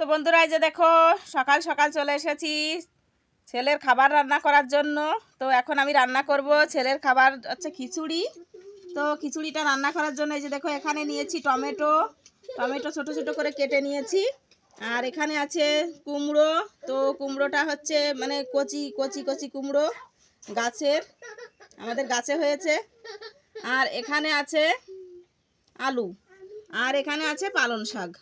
তো বন্ধুরা, এই যে দেখো, সকাল সকাল চলে এসেছি ছেলের খাবার রান্না করার জন্য। তো এখন আমি রান্না করব ছেলের খাবার হচ্ছে খিচুড়ি। তো খিচুড়িটা রান্না করার জন্য এই যে দেখো, এখানে নিয়েছি টমেটো। টমেটো ছোট ছোট করে কেটে নিয়েছি। আর এখানে আছে কুমড়ো। তো কুমড়োটা হচ্ছে মানে কচি কচি কচি কুমড়ো গাছের। আমাদের গাছে হয়েছে। আর এখানে আছে আলু। আর এখানে আছে পালং শাক।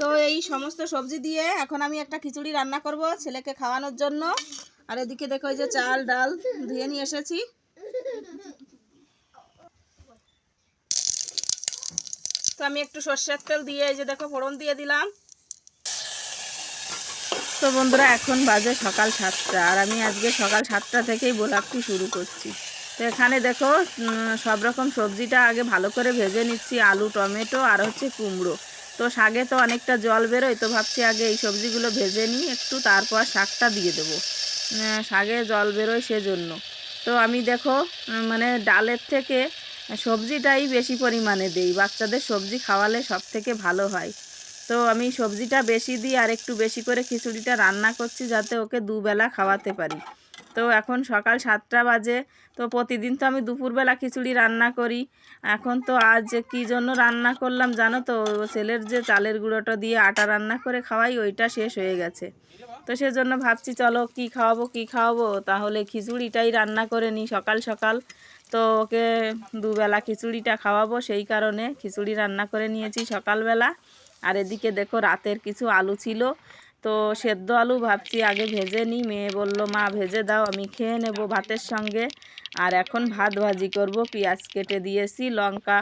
তো এই সমস্ত সবজি দিয়ে এখন আমি একটা খিচুড়ি রান্না করব ছেলেকে খাওয়ানোর জন্য। আর এদিকে দেখো যে চাল, ডাল ধুয়ে নিয়ে এসেছি। তো আমি একটু সর্ষের তেল দিয়ে এই যে দেখো ফোড়ন দিয়ে দিলাম। তো বন্ধুরা, এখন বাজে সকাল সাতটা আর আমি আজকে সকাল সাতটা থেকেই বোলাপটি শুরু করছি। তো এখানে দেখো সব রকম সবজিটা আগে ভালো করে ভেজে নিচ্ছি, আলু, টমেটো আর হচ্ছে কুমড়ো। তো শাকে তো অনেকটা জল বেরোয়, তো ভাবছি আগে এই সবজিগুলো ভেজে নিই, একটু তারপর শাকটা দিয়ে দেবো। শাকে জল বেরোয় সেজন্য। তো আমি দেখো মানে ডালের থেকে সবজিটাই বেশি পরিমাণে দেই, বাচ্চাদের সবজি খাওয়ালে সব থেকে ভালো হয়। তো আমি সবজিটা বেশি দিই আর একটু বেশি করে খিচুড়িটা রান্না করছি যাতে ওকে দুবেলা খাওয়াতে পারি। তো এখন সকাল সাতটা বাজে। তো প্রতিদিন তো আমি দুপুরবেলা খিচুড়ি রান্না করি। এখন তো আজ কী জন্য রান্না করলাম জানো তো? ছেলের যে চালের গুঁড়োটা দিয়ে আটা রান্না করে খাওয়াই, ওইটা শেষ হয়ে গেছে। তো সেজন্য ভাবছি চলো কি খাওয়াবো কি খাওয়াবো? তাহলে খিচুড়িটাই রান্না করে নিই সকাল সকাল। তো ওকে দুবেলা খিচুড়িটা খাওয়াবো, সেই কারণে খিচুড়ি রান্না করে নিয়েছি সকালবেলা। আর এদিকে দেখো রাতের কিছু আলু ছিল। তো সেদ্ধ আলু ভাবছি, আগে ভেজে নিই। মেয়ে বলল, মা, ভেজে দাও, আমি খেয়ে নেব ভাতের সঙ্গে। আর এখন ভাত ভাজি করব, পেঁয়াজ কেটে দিয়েছি, লঙ্কা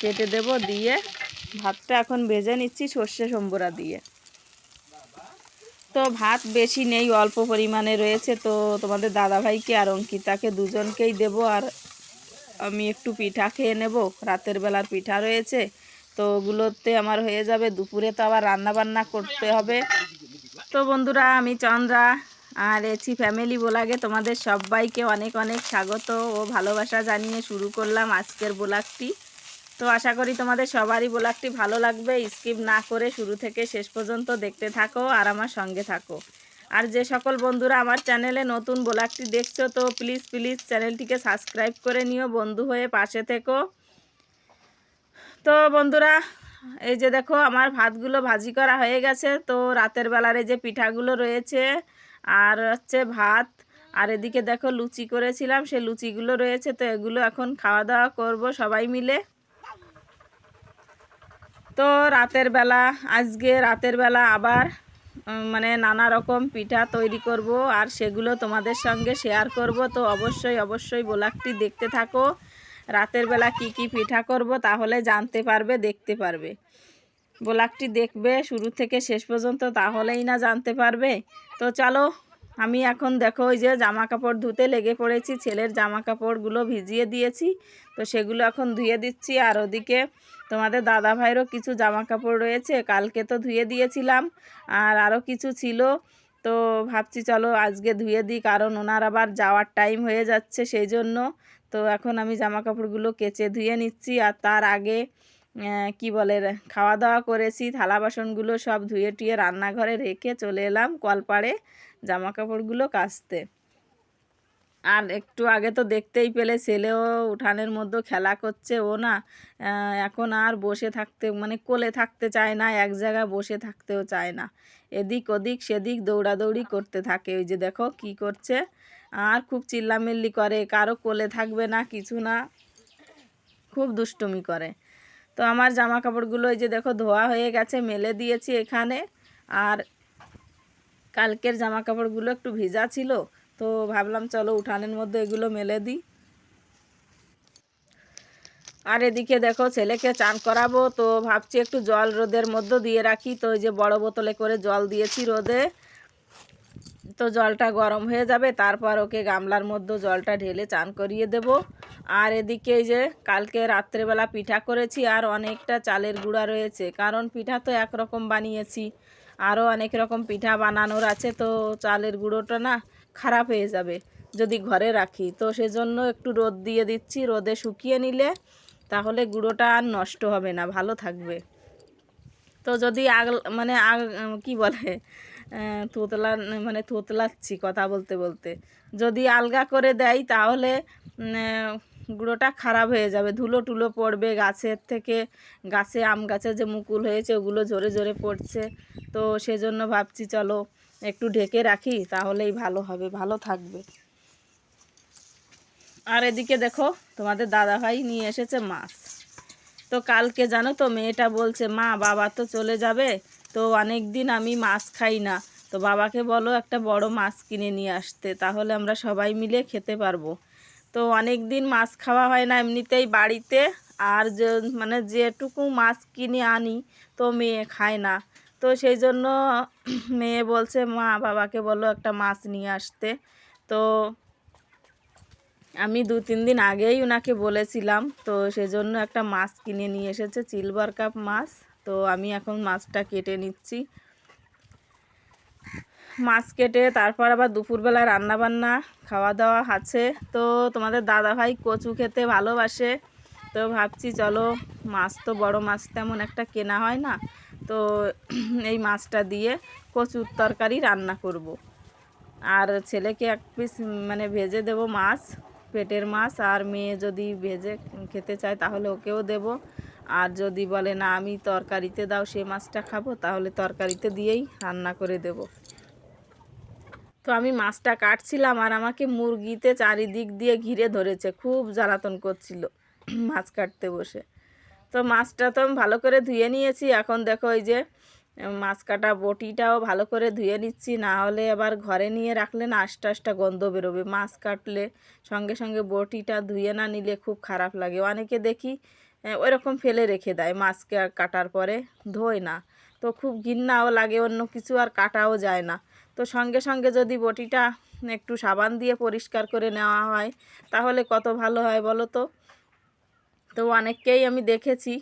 কেটে দেব দিয়ে ভাতটা এখন ভেজে নিচ্ছি সর্ষে সম্বরা দিয়ে। তো ভাত বেশি নেই, অল্প পরিমাণে রয়েছে। তো তোমাদের দাদাভাইকে আর অঙ্কিতাকে দুজনকেই দেব। আর আমি একটু পিঠা খেয়ে নেব। রাতের বেলার পিঠা রয়েছে। তো ওগুলোতে আমার হয়ে যাবে, দুপুরে তো আবার রান্না বান্না করতে হবে। তো বন্ধুরা, আমি চন্দ্রা আর এছি ফ্যামিলি বোলাগে। তোমাদের সবাইকে অনেক অনেক স্বাগত ও ভালোবাসা জানিয়ে শুরু করলাম আজকের বোলাকটি তো আশা করি তোমাদের সবারই বোলাকটি ভালো লাগবে। স্কিপ না করে শুরু থেকে শেষ পর্যন্ত দেখতে থাকো আর আমার সঙ্গে থাকো। আর যে সকল বন্ধুরা আমার চ্যানেলে নতুন বোলাকটি দেখছ, তো প্লিজ প্লিজ চ্যানেলটিকে সাবস্ক্রাইব করে নিও। বন্ধু হয়ে পাশে থেকো। তো বন্ধুরা, এই যে দেখো আমার ভাতগুলো ভাজি করা হয়ে গেছে। তো রাতের বেলার এই যে পিঠাগুলো রয়েছে আর হচ্ছে ভাত, আর এদিকে দেখো লুচি করেছিলাম সে লুচিগুলো রয়েছে। তো এগুলো এখন খাওয়া দাওয়া করব সবাই মিলে। তো রাতের বেলা, আজকে রাতের বেলা আবার মানে নানা রকম পিঠা তৈরি করব, আর সেগুলো তোমাদের সঙ্গে শেয়ার করব। তো অবশ্যই অবশ্যই ব্লগটি দেখতে থাকো। রাতের বেলা কি কি পিঠা করব তাহলে জানতে পারবে, দেখতে পারবে। ব্লগটি দেখবে শুরু থেকে শেষ পর্যন্ত তাহলেই না জানতে পারবে। তো চলো, আমি এখন দেখো ওই যে জামা কাপড় ধুতে লেগে পড়েছি, ছেলের জামা কাপড়গুলো ভিজিয়ে দিয়েছি। তো সেগুলো এখন ধুয়ে দিচ্ছি। আর ওদিকে তোমাদের দাদা ভাইয়েরও কিছু জামা কাপড় রয়েছে, কালকে তো ধুয়ে দিয়েছিলাম। আর আরও কিছু ছিল। তো ভাবছি চলো আজকে ধুয়ে দিই, কারণ ওনার আবার যাওয়ার টাইম হয়ে যাচ্ছে, সেই জন্য তো এখন আমি জামা কাপড়গুলো কেচে ধুয়ে নিচ্ছি আর তার আগে কি বলে খাওয়া দাওয়া করেছি থালা বাসনগুলো সব ধুয়ে টুয়ে রান্নাঘরে রেখে চলে এলাম কলপাড়ে জামা কাপড়গুলো কাচতে। আর একটু আগে তো দেখতেই পেলে, ছেলেও উঠানের মধ্যে খেলা করছে, ও না এখন আর বসে থাকতে মানে কোলে থাকতে চায় না, এক জায়গায় বসে থাকতেও চায় না। এদিক ওদিক, সেদিক দৌড়াদৌড়ি করতে থাকে। ওই যে দেখো কি করছে, আর খুব চিল্লামিল্লি করে, কারও কোলে থাকবে না, কিছু না, খুব দুষ্টুমি করে। তো আমার জামা কাপড়গুলো এই যে দেখো ধোয়া হয়ে গেছে, মেলে দিয়েছি এখানে। আর কালকের জামা কাপড়গুলো একটু ভিজা ছিল তো ভাবলাম চলো উঠানের মধ্যে এগুলো মেলে দিই। আর এদিকে দেখো ছেলেকে চান করাবো, তো ভাবছি একটু জল রোদের মধ্যে দিয়ে রাখি। তো ওই যে বড় বোতলে করে জল দিয়েছি রোদে। তো জলটা গরম হয়ে যাবে, তারপর ওকে গামলার মধ্যে জলটা ঢেলে চান করিয়ে দেব। আর এদিকে এই যে কালকে রাত্রেবেলা পিঠা করেছি, আর অনেকটা চালের গুঁড়া রয়েছে, কারণ পিঠা তো একরকম বানিয়েছি। আরও অনেক রকম পিঠা বানানোর আছে, তো চালের গুঁড়োটা না খারাপ হয়ে যাবে যদি ঘরে রাখি। তো সেজন্য একটু রোদ দিয়ে দিচ্ছি, রোদে শুকিয়ে নিলে তাহলে গুঁড়োটা আর নষ্ট হবে না, ভালো থাকবে। তো যদি আগ মানে আগ কি বলে? তোতলা মানে তোতলাচ্ছি কথা বলতে বলতে। যদি আলগা করে দেয় তাহলে গুঁড়োটা খারাপ হয়ে যাবে। ধুলো টুলো পড়বে, গাছের থেকে গাছে আম গাছে যে মুকুল হয়েছে ওগুলো জোরে জোরে পড়ছে। তো সেজন্য ভাবছি চলো একটু ঢেকে রাখি, তাহলেই ভালো হবে। ভালো থাকবে। আর এদিকে দেখো, তোমাদের দাদাভাই নিয়ে এসেছে মাছ। তো কালকে জানো তো মেয়েটা বলছে, মা, বাবা তো চলে যাবে, তো অনেক দিন আমি মাছ খাই না। তো বাবাকে বলো একটা বড় মাছ কিনে নিয়ে আসতে, তাহলে আমরা সবাই মিলে খেতে পারব। তো অনেক দিন মাছ খাওয়া হয় না, এমনিতেই বাড়িতে। আর মানে যেটুকু মাছ কিনে আনি, তো মেয়ে খায় না। তো সেই জন্য মেয়ে বলছে, মা, বাবাকে বলো একটা মাছ নিয়ে আসতে। তো আমি দু, তিন দিন আগেই ওনাকে বলেছিলাম, তো সেজন্য একটা মাছ কিনে নিয়ে এসেছে সিলভার কাপ মাছ। তো আমি এখন মাছটা কেটে নিচ্ছি। মাছ কেটে তারপর আবার দুপুরবেলা রান্না বান্না খাওয়া দাওয়া আছে। তো তোমাদের দাদাভাই কচু খেতে ভালোবাসে। তো ভাবছি চলো, মাছ তো বড় মাছ, তেমন একটা কেনা হয় না। তো এই মাছটা দিয়ে কচুর তরকারি রান্না করব। আর ছেলেকে এক পিস মানে ভেজে দেব মাছ, পেটের মাছ। আর মেয়ে যদি ভেজে খেতে চায় তাহলে ওকেও দেব। আর যদি বলে, না, আমি তরকারিতে দাও, সে মাছটা খাব, তাহলে তরকারিতে দিয়েই রান্না করে দেব। তো আমি মাছটা কাটছিলাম আর আমাকে মুরগিতে চারিদিক দিয়ে ঘিরে ধরেছে, খুব জ্বালাতন করছিল মাছ কাটতে বসে। তো মাছটা তো ভালো করে ধুয়ে নিয়েছি, এখন দেখো ওই যে মাছ কাটা বটিটাও ভালো করে ধুয়ে নিচ্ছি, না হলে আবার ঘরে নিয়ে রাখলে না আস্তে আস্তে গন্ধ বেরোবে। মাছ কাটলে সঙ্গে সঙ্গে বটিটা ধুয়ে না নিলে খুব খারাপ লাগে। অনেকে দেখি ওইরকম ফেলে রেখে দেয় মাছ কা- কাটার পরে ধোয় না। তো খুব ঘিন্নাও লাগে, অন্য কিছু আর কাটাও যায় না। তো সঙ্গে সঙ্গে যদি বটিটা একটু সাবান দিয়ে পরিষ্কার করে নেওয়া হয়, তাহলে কত ভালো হয় বলো তো? তো অনেককেই আমি দেখেছি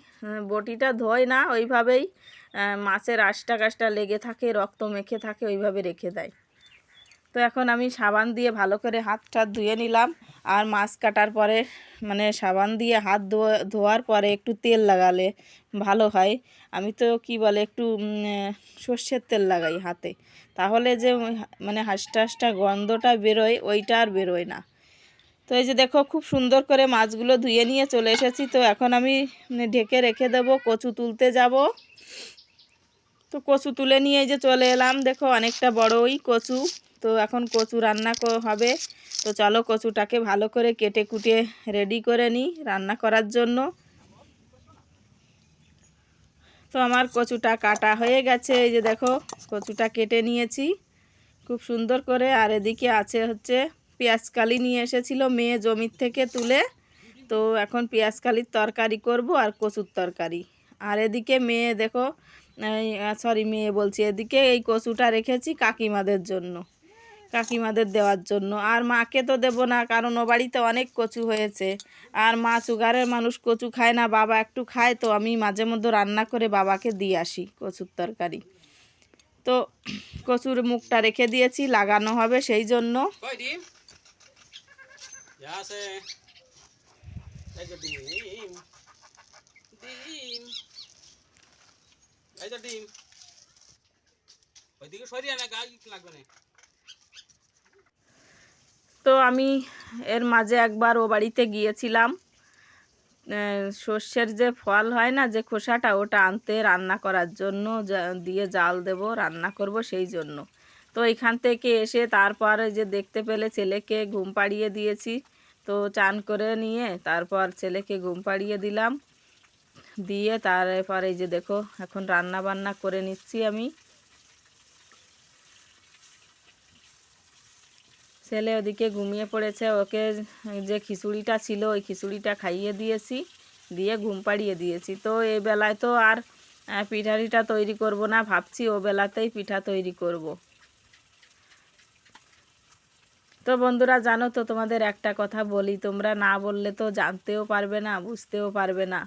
বটিটা ধোয় না, ওইভাবেই মাছের আষ্টা কাষ্টা লেগে থাকে, রক্ত মেখে থাকে, ওইভাবে রেখে দেয়। তো এখন আমি সাবান দিয়ে ভালো করে হাত টাত ধুয়ে নিলাম আর মাছ কাটার পরে মানে সাবান দিয়ে হাত ধোয়া, ধোয়ার পরে একটু তেল লাগালে ভালো হয়। আমি তো কি বলে একটু সর্ষের তেল লাগাই হাতে। তাহলে যে মানে হাঁসটা হাঁসটা গন্ধটা বেরোয়, ওইটা আর বেরোয় না। তো এই যে দেখো খুব সুন্দর করে মাছগুলো ধুয়ে নিয়ে চলে এসেছি। তো এখন আমি মানে ঢেকে রেখে দেবো, কচু তুলতে যাব। তো কচু তুলে নিয়ে যে চলে এলাম। দেখো অনেকটা বড়ই কচু। তো এখন কচু রান্না হবে। তো চলো কচুটাকে ভালো করে কেটে কুটে রেডি করে নিই রান্না করার জন্য। তো আমার কচুটা কাটা হয়ে গেছে, এই যে দেখো কচুটা কেটে নিয়েছি। খুব সুন্দর করে, আর এদিকে আছে হচ্ছে পেঁয়াজকালি নিয়ে এসেছিল মেয়ে জমির থেকে তুলে। তো এখন পেঁয়াজকালির তরকারি করব আর কচুর তরকারি। আর এদিকে মেয়ে দেখো সরি মেয়ে বলছি, এদিকে এই কচুটা রেখেছি কাকিমাদের জন্য। কাকিমাদের দেওয়ার জন্য। আর মাকে তো দেবো না, কারণ ও বাড়িতে অনেক কচু হয়েছে। আর মা চুগারের মানুষ কচু খায় না, বাবা একটু খায় তো আমি মাঝে মধ্যে রান্না করে বাবাকে দিয়ে আসি কচুর তরকারি। তো কচুর মুখটা রেখে দিয়েছি, লাগানো হবে সেই জন্য। সরিয়ে না লাগবে না। তো আমি এর মাঝে একবার ও বাড়িতে গিয়েছিলাম। সর্ষের যে ফল হয় না, যে খোসাটা, ওটা আনতে, রান্না করার জন্য দিয়ে জাল দেব, রান্না করব সেই জন্য। তো এখান থেকে এসে তারপর যে দেখতে পেলে ছেলেকে ঘুম পাড়িয়ে দিয়েছি। তো চান করে নিয়ে তারপর ছেলেকে ঘুম পাড়িয়ে দিলাম। দিয়ে তারপরে এই যে দেখো, এখন রান্না বান্না করে নিচ্ছি আমি। ছেলে ওদিকে ঘুমিয়ে পড়েছে ওকে যে খিচুড়িটা ছিল ওই খিচুড়িটা খাইয়ে দিয়েছি দিয়ে ঘুম পাড়িয়ে দিয়েছি। তো এই বেলায় তো আর আহ, পিঠা টিঠা তৈরি করব না ভাবছি ও বেলাতেই পিঠা তৈরি করব। তো বন্ধুরা জানো তো তোমাদের একটা কথা বলি তোমরা না বললে তো জানতেও পারবে না বুঝতেও পারবে না।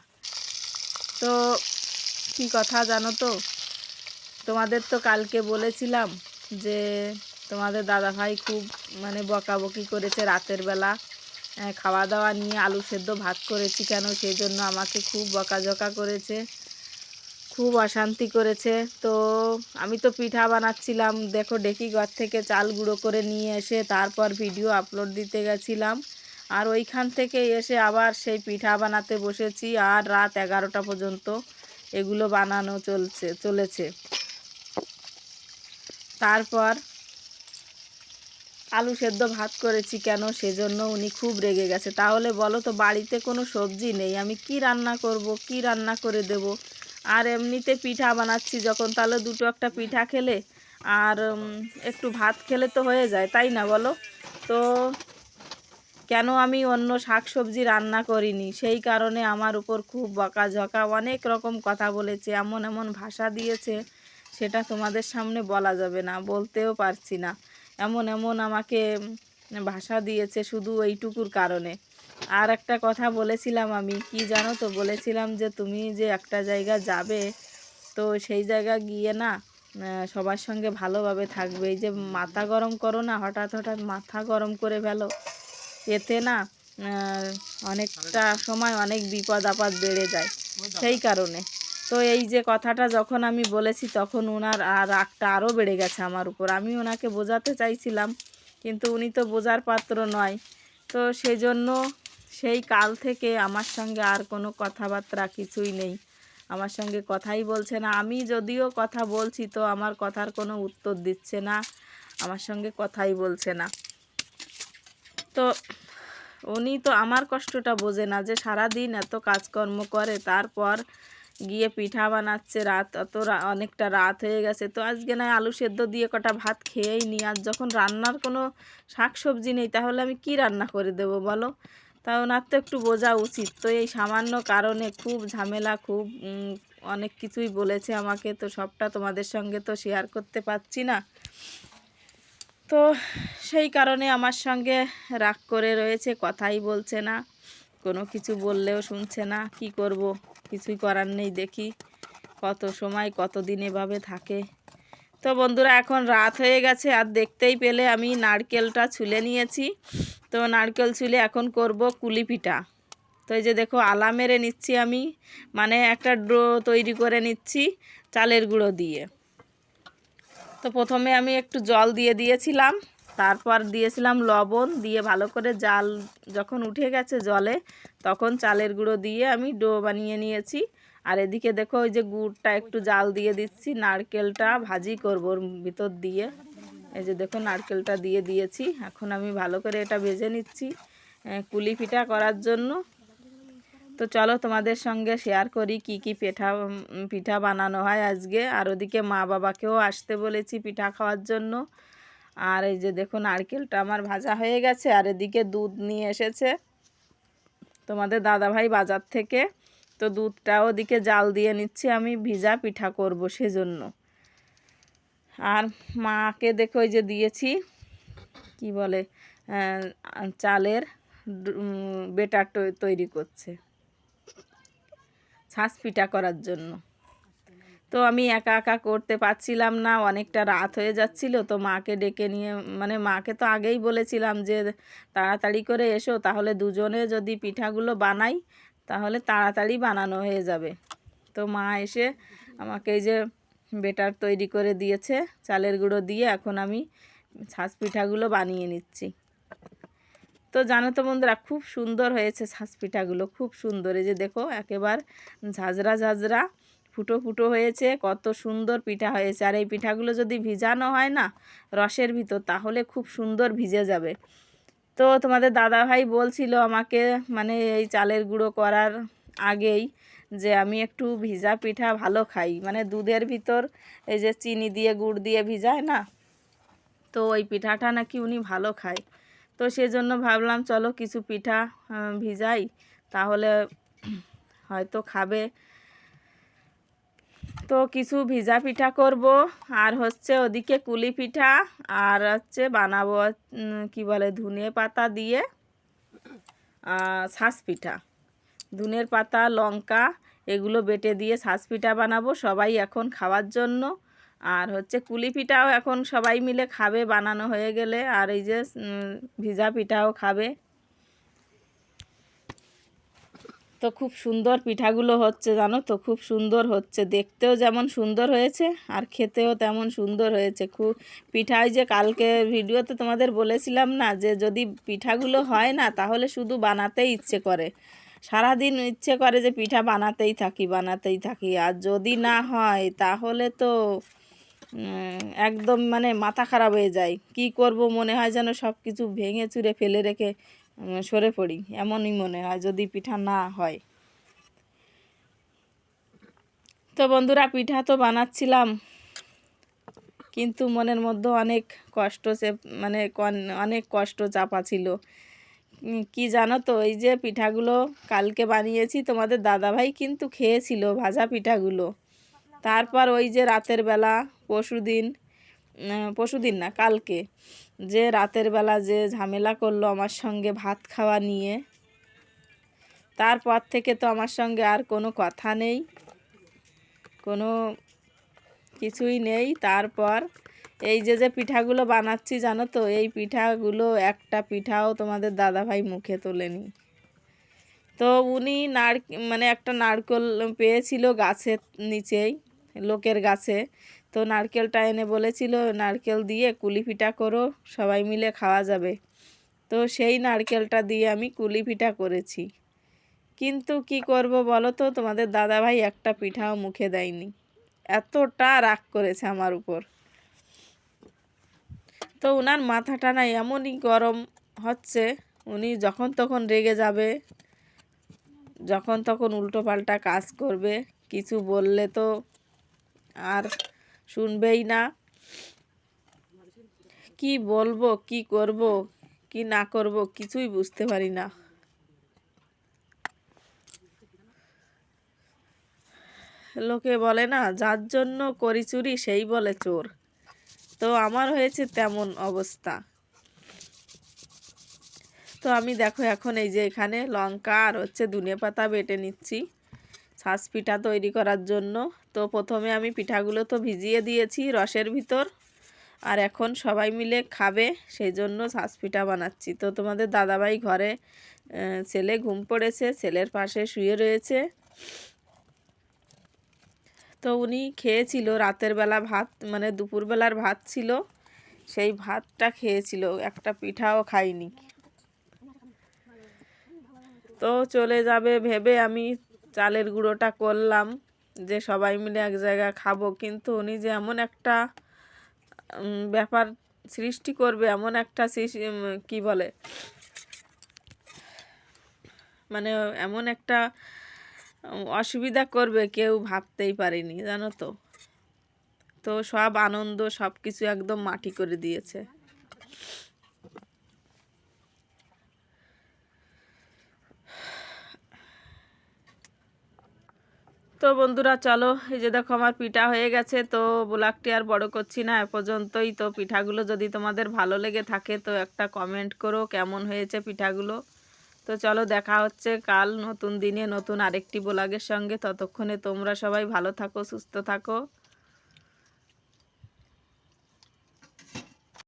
তো কি কথা জানো তো? তোমাদের তো কালকে বলেছিলাম যে তোমাদের দাদা ভাই খুব মানে বকাবকি করেছে রাতের বেলা। খাওয়া দাওয়া নিয়ে আলু সেদ্ধ ভাত করেছি কেন সেই জন্য আমাকে খুব বকাঝকা করেছে, খুব অশান্তি করেছে। তো আমি তো পিঠা বানাচ্ছিলাম, দেখো ডেকি ঘর থেকে চাল গুঁড়ো করে নিয়ে এসে তারপর ভিডিও আপলোড দিতে গেছিলাম। আর ওইখান থেকে এসে আবার সেই পিঠা বানাতে বসেছি আর রাত এগারোটা পর্যন্ত এগুলো বানানো চলছে, চলেছে। তারপর আলু সেদ্ধ ভাত করেছি কেন? সেজন্য উনি খুব রেগে গেছে। তাহলে বলো তো, বাড়িতে কোনো সবজি নেই। আমি কি রান্না করব? কি রান্না করে দেব? আর এমনিতে পিঠা বানাচ্ছি যখন, তাহলে দুটো একটা পিঠা খেলে আর একটু ভাত খেলে তো হয়ে যায়, তাই না বলো? তো কেন আমি অন্য শাক সবজি রান্না করিনি? সেই কারণে আমার উপর খুব বকাঝকা। অনেক রকম কথা বলেছে, এমন এমন ভাষা দিয়েছে, সেটা তোমাদের সামনে বলা যাবে না, বলতেও পারছি না। এমন এমন আমাকে ভাষা দিয়েছে শুধু এইটুকুর কারণে। আর একটা কথা বলেছিলাম আমি, কি জানো তো? বলেছিলাম যে তুমি যে একটা জায়গা যাবে, তো সেই জায়গা গিয়ে না সবার সঙ্গে ভালোভাবে থাকবে। এই যে মাথা গরম করো না, হঠাৎ হঠাৎ মাথা গরম করে ফেলো। এতে না অনেকটা সময় অনেক বিপদ আপদ বেড়ে যায়। সেই কারণে। তো এই যে কথাটা যখন আমি বলেছি, তখন ওনার আর রাগটা আরও বেড়ে গেছে আমার উপর। আমি ওনাকে বোঝাতে চাইছিলাম, কিন্তু উনি তো বোঝার পাত্র নয়। তো সেজন্য সেই কাল থেকে আমার সঙ্গে আর কোনো কথাবার্তা কিছুই নেই। আমার সঙ্গে কথাই বলছে না। আমি যদিও কথা বলছি, তো আমার কথার কোনো উত্তর দিচ্ছে না। আমার সঙ্গে কথাই বলছে না। তো উনি তো আমার কষ্টটা বোঝে না যে সারা দিন এত কাজকর্ম করে, তারপর গিয়ে পিঠা বানাচ্ছে রাত, অত অনেকটা রাত হয়ে গেছে। তো আজকে নয় আলু সেদ্ধ দিয়ে কটা ভাত খেয়েই নি। আর যখন রান্নার কোনো শাক সবজি নেই, তাহলে আমি কি রান্না করে দেবো বলো? তা ওনার তো একটু বোঝা উচিত। তো এই সামান্য কারণে খুব ঝামেলা, খুব অনেক কিছুই বলেছে আমাকে। তো সবটা তোমাদের সঙ্গে তো শেয়ার করতে পারছি না। তো সেই কারণে আমার সঙ্গে রাগ করে রয়েছে, কথাই বলছে না। কোনো কিছু বললেও শুনছে না, কি করব? কিছুই করার নেই, দেখি কত সময়, কত দিন এভাবে থাকে। তো বন্ধুরা, এখন রাত হয়ে গেছে, আর দেখতেই পেলে আমি নারকেলটা ছুলে নিয়েছি। তো নারকেল ছুলে এখন করব কুলি পিঠা তো এই যে দেখো, আলা মেরে নিচ্ছি আমি মানে একটা ড্রো তৈরি করে নিচ্ছি চালের গুঁড়ো দিয়ে। তো প্রথমে আমি একটু জল দিয়ে দিয়েছিলাম। তারপর দিয়েছিলাম লবণ দিয়ে ভালো করে জাল যখন উঠে গেছে জলে, তখন চালের গুঁড়ো দিয়ে আমি ডো বানিয়ে নিয়েছি। আর এদিকে দেখো ওই যে গুড়টা একটু জাল দিয়ে দিচ্ছি, নারকেলটা ভাজি করব ভিতর দিয়ে। এই যে দেখো নারকেলটা দিয়ে দিয়েছি, এখন আমি ভালো করে এটা ভেজে নিচ্ছি কুলি পিঠা করার জন্য। তো চলো তোমাদের সঙ্গে শেয়ার করি কি কি পিঠা পিঠা বানানো হয় আজকে। আর ওদিকে মা বাবাকেও আসতে বলেছি পিঠা খাওয়ার জন্য। আর এই যে দেখুন নারকেলটা আমার ভাজা হয়ে গেছে, আর এদিকে দুধ নিয়ে এসেছে তোমাদের দাদাভাই বাজার থেকে। তো দুধটা ওদিকে জাল দিয়ে নিচ্ছি, আমি ভিজা পিঠা করব সেজন্য। আর মাকে দেখো ওই যে দিয়েছি, কি বলে চালের বেটার তৈরি করছে, ছাঁচ পিঠা করার জন্য। তো আমি একা একা করতে পারছিলাম না, অনেকটা রাত হয়ে যাচ্ছিল। তো মাকে ডেকে নিয়ে মানে মাকে তো আগেই বলেছিলাম যে তাড়াতাড়ি করে এসো, তাহলে দুজনে যদি পিঠাগুলো বানাই, তাহলে তাড়াতাড়ি বানানো হয়ে যাবে। তো মা এসে আমাকে এই যে বেটার তৈরি করে দিয়েছে, চালের গুঁড়ো দিয়ে এখন আমি ছাঁচ পিঠাগুলো বানিয়ে নিচ্ছি। তো জানো তো বন্ধুরা, খুব সুন্দর হয়েছে ছাঁচ পিঠাগুলো, খুব সুন্দর। এই যে দেখো, একেবারে ঝাঁঝরা ঝাঁঝরা ফুটো ফুটো হয়েছে, কত সুন্দর পিঠা হয়েছে। আর এই পিঠাগুলো যদি ভিজানো হয় না রসের ভিতর, তাহলে খুব সুন্দর ভিজে যাবে। তো তোমাদের দাদা ভাই বলছিল আমাকে মানে এই চালের গুঁড়ো করার আগেই যে আমি একটু ভিজা পিঠা ভালো খাই। মানে দুধের ভিতর এই যে চিনি দিয়ে, গুড় দিয়ে ভিজায় না, তো ওই পিঠাটা নাকি উনি ভালো খায়। তো সেজন্য ভাবলাম, চলো কিছু পিঠা ভিজাই। তাহলে হয়তো খাবে। তো কিছু ভিজা পিঠা করব, আর হচ্ছে ওদিকে কুলি পিঠা, আর হচ্ছে বানাবো কি বলে, ধুনে পাতা দিয়ে ছাঁচ পিঠা। ধনের পাতা, লঙ্কা, এগুলো বেটে দিয়ে ছাঁচ পিঠা বানাবো সবাই এখন খাওয়ার জন্য। আর হচ্ছে কুলি পিঠাও এখন সবাই মিলে খাবে, বানানো হয়ে গেলে। আর এই যে ভিজা পিঠাও খাবে। তো খুব সুন্দর পিঠাগুলো হচ্ছে, জানো তো? খুব সুন্দর হচ্ছে। দেখতেও যেমন সুন্দর হয়েছে আর খেতেও তেমন সুন্দর হয়েছে। খুব পিঠাই যে কালকে ভিডিওতে তোমাদের বলেছিলাম না যে যদি পিঠাগুলো হয় না, তাহলে শুধু বানাতেই ইচ্ছে করে। সারাদিন ইচ্ছে করে যে পিঠা বানাতেই থাকি বানাতেই থাকি। আর যদি না হয়, তাহলে তো একদম মানে মাথা খারাপ হয়ে যায়। কি করব? মনে হয় যেন সব কিছু ভেঙে চুরে ফেলে রেখে সরে পড়ি এমনই মনে হয় যদি পিঠা না হয়। তো বন্ধুরা পিঠা তো বানাচ্ছিলাম কিন্তু মনের মধ্যে অনেক কষ্ট সে মানে অনেক কষ্ট চাপা ছিল। কি জানো তো এই যে পিঠাগুলো কালকে বানিয়েছি তোমাদের দাদাভাই কিন্তু খেয়েছিল ভাজা পিঠাগুলো। তারপর ওই যে রাতের বেলা পরশুদিন উম, পরশুদিন না কালকে যে রাতের বেলা যে ঝামেলা করল আমার সঙ্গে ভাত খাওয়া নিয়ে, তারপর থেকে তো আমার সঙ্গে আর কোনো কথা নেই, কোনো কিছুই নেই। তারপর এই যে যে পিঠাগুলো বানাচ্ছি, জানো তো, এই পিঠাগুলো একটা পিঠাও তোমাদের দাদাভাই মুখে তোলেনি। তো উনি নার মানে একটা নারকেল পেয়েছিল গাছের নিচেই লোকের গাছে। তো নারকেলটা এনে বলেছিল, নারকেল দিয়ে কুলি পিঠা করো, সবাই মিলে খাওয়া যাবে। তো সেই নারকেলটা দিয়ে আমি কুলি পিঠা করেছি। কিন্তু কি করব বলো তো, তোমাদের দাদাভাই একটা পিঠাও মুখে দেয়নি। এতটা রাগ করেছে আমার উপর। তো ওনার মাথাটা না এমনই গরম হচ্ছে, উনি যখন তখন রেগে যাবে, যখন তখন উল্টো পাল্টা কাজ করবে, কিছু বললে তো আর শুনবেই না। কি বলব, কি করব, কি না করব কিছুই বুঝতে পারি না। লোকে বলে না, যার জন্য করি চুরি, সেই বলে চোর। তো আমার হয়েছে তেমন অবস্থা। তো আমি দেখো এখন এই যে এখানে লঙ্কা আর হচ্ছে ধনে পাতা বেটে নিচ্ছি। ছাঁচ পিঠা তৈরি করার জন্য। তো প্রথমে আমি পিঠাগুলো তো ভিজিয়ে দিয়েছি রসের ভিতর। আর এখন সবাই মিলে খাবে সেই জন্য ছাঁচ পিঠা বানাচ্ছি। তো তোমাদের দাদাভাই ঘরে ছেলে ঘুম পড়েছে, ছেলের পাশে শুয়ে রয়েছে। তো উনি খেয়েছিল, রাতের বেলা ভাত মানে দুপুরবেলার ভাত ছিল, সেই ভাতটা খেয়েছিল, একটা পিঠাও খাইনি। তো চলে যাবে ভেবে আমি চালের গুঁড়োটা করলাম। যে সবাই মিলে এক জায়গায় খাব, কিন্তু উনি যে এমন একটা ব্যাপার সৃষ্টি করবে, এমন একটা কি বলে? মানে এমন একটা অসুবিধা করবে কেউ ভাবতেই পারেনি, জানো তো? তো সব আনন্দ সব কিছু একদম মাটি করে দিয়েছে। তো বন্ধুরা, চলো এই যে দেখো আমার পিঠা হয়ে গেছে, তো ব্লগটি আর বড় করছি না, এ পর্যন্তই। তো পিঠাগুলো যদি তোমাদের ভালো লেগে থাকে, তো একটা কমেন্ট করো কেমন হয়েছে পিঠাগুলো। তো চলো দেখা হচ্ছে কাল নতুন দিনে নতুন আরেকটি ব্লগের সঙ্গে। ততক্ষণে তোমরা সবাই ভালো থাকো, সুস্থ থাকো।